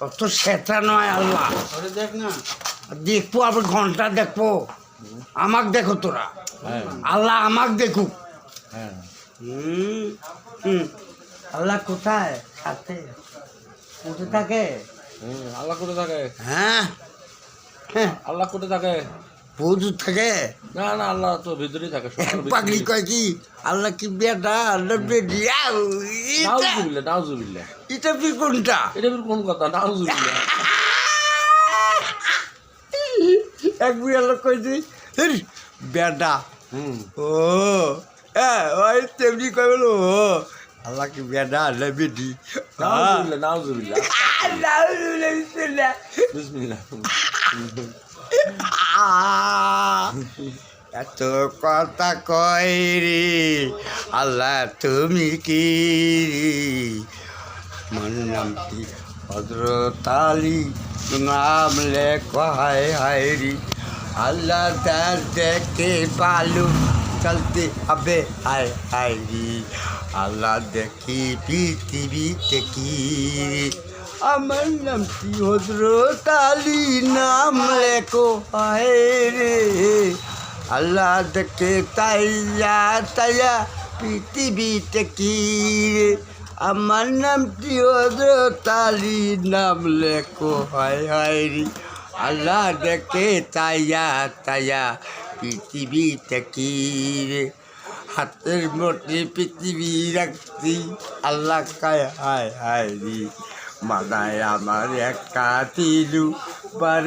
অত সেটা নয় আল্লাহ। দেখ না। দেখব আবার ঘণ্টা দেখব। আমাক দেখো তোরা। হ্যাঁ। আল্লাহ আমাক দেখুক। হ্যাঁ। আল্লাহ কোথায়? সাথে। কোথায় থাকে? আল্লাহ করে থাকে? হ্যাঁ। হ্যাঁ। আল্লাহ করে থাকে? বহুত থাকে? না না আল্লাহ তো ভিতরেই থাকে। পাগলি কয় কি আল্লাহ কি বেটা আল্লাহ এটা নাউজুবিল্লাহ নাউজুবিল্লাহ। এটা কি কোনটা? এটা বের কোন কথা? নাউজুবিল্লাহ। এক বিয়াল কইছি "হেই, বেটা। ও হ্যাঁ ওই তেমনি কয় বলো ও আল্লাহ কি বেটা আল্লাহ বেটি? নাউজুবিল্লাহ নাউজুবিল্লাহ। আল্লাহ। বিসমিল্লাহ। এত কথা কয় রে? আল্লাহ, তুমি কি মন নাম কি? হজরত নাম লেখো হায় হায় রে। আল্লাহ তার দেখে পালু, চলতে হবে, হায় হায় রে। আল্লাহ দেখি পৃথিবীতে কি আমার নাম কি? হজরত আলী নাম লেখো হায় রে আল্লাহ দেখে তাইয়া তাইয়া পৃথিবীতে কি রে আমার নাম কি হজরত আলী নাম লেখো হায় হায় রে আল্লাহ দেখে তাইয়া তাইয়া পৃথিবীতে কি রে হাতের মধ্যে পৃথিবী রাখছি আল্লাহ কায় হায় হায় রে মানায় আমার একা তিলু বারে